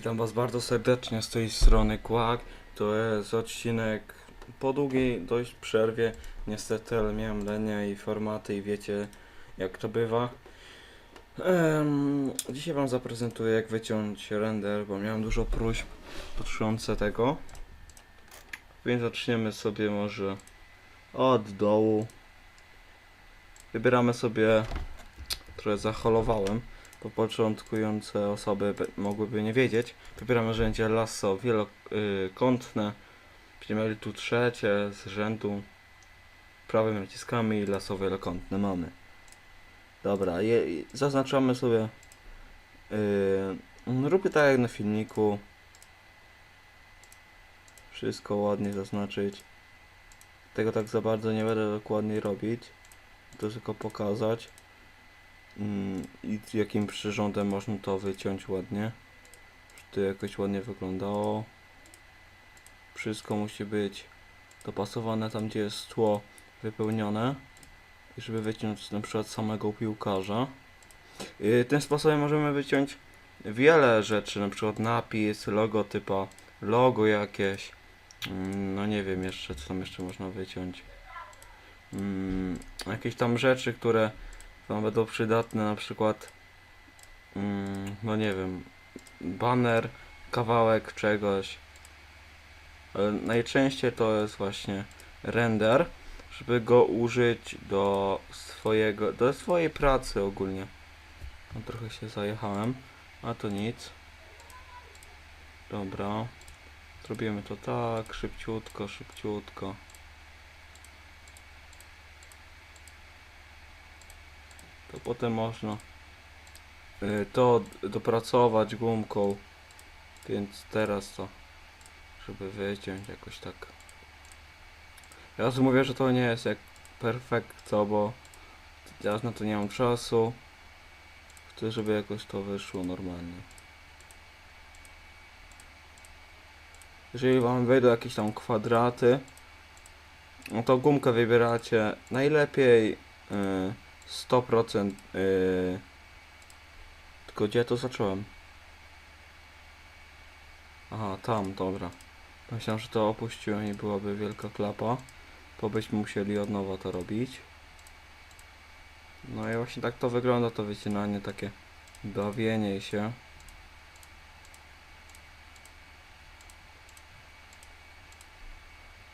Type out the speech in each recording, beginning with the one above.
Witam Was bardzo serdecznie z tej strony Kłak. To jest odcinek po długiej dość przerwie. Niestety, ale miałem lenia i formaty i wiecie jak to bywa. Dzisiaj Wam zaprezentuję jak wyciąć render, bo miałem dużo próśb dotyczące tego. Więc zaczniemy sobie może od dołu. Wybieramy sobie, które zaholowałem bo początkujące osoby mogłyby nie wiedzieć. Wybieramy narzędzie lasso wielokątne. Mieli tu trzecie z rzędu. Prawym naciskamy i lasso wielokątne mamy. Dobra, je, zaznaczamy sobie. Yy, róbmy tak jak na filmiku. Wszystko ładnie zaznaczyć. Tego tak za bardzo nie będę dokładnie robić. To tylko pokazać. Mm, I jakim przyrządem można to wyciąć ładnie. Żeby to jakoś ładnie wyglądało. Wszystko musi być dopasowane tam, gdzie jest tło wypełnione. I żeby wyciąć na przykład samego piłkarza. Yy, tym sposobem możemy wyciąć wiele rzeczy, na przykład napis, logotypa, logo jakieś. Mm, No nie wiem jeszcze, co tam jeszcze można wyciąć. Mm, jakieś tam rzeczy, które wam będą przydatne, na przykład mm, no nie wiem, baner, kawałek czegoś. Ale najczęściej to jest właśnie render, żeby go użyć do swojego, do swojej pracy ogólnie. No, trochę się zajechałem, a to nic. Dobra. Zrobimy to tak, szybciutko, szybciutko. Potem można y, to dopracować gumką. Więc teraz to żeby wyciąć jakoś tak. Teraz mówię, że to nie jest jak perfekto, bo teraz na to nie mam czasu. Chcę, żeby jakoś to wyszło normalnie. Jeżeli wam wejdą jakieś tam kwadraty no to gumkę wybieracie najlepiej y, 100% yy... Tylko gdzie to zacząłem? Aha, tam, dobra. Myślałem, że to opuściłem i byłaby wielka klapa. Bo byśmy musieli od nowa to robić. No i właśnie tak to wygląda, to wycinanie, takie bawienie się.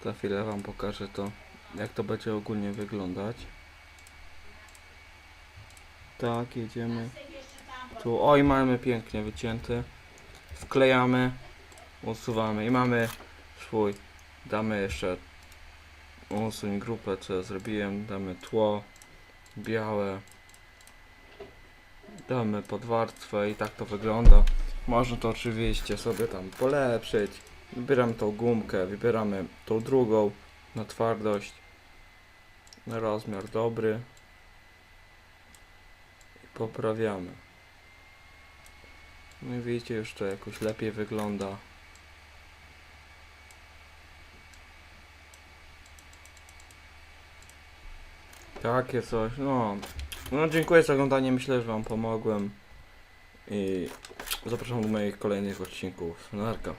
Za chwilę wam pokażę to, jak to będzie ogólnie wyglądać. Tak, jedziemy. Tu, oj, mamy pięknie wycięty. Wklejamy, usuwamy i mamy swój. Damy jeszcze usuń grupę, co ja zrobiłem. Damy tło białe. Damy podwarstwę i tak to wygląda. Można to oczywiście sobie tam polepszyć. Wybieramy tą gumkę, wybieramy tą drugą na twardość. Na rozmiar dobry poprawiamy. No i widzicie, już to jakoś lepiej wygląda. Takie coś, no. No dziękuję za oglądanie, myślę, że wam pomogłem. I zapraszam do moich kolejnych odcinków. Narka.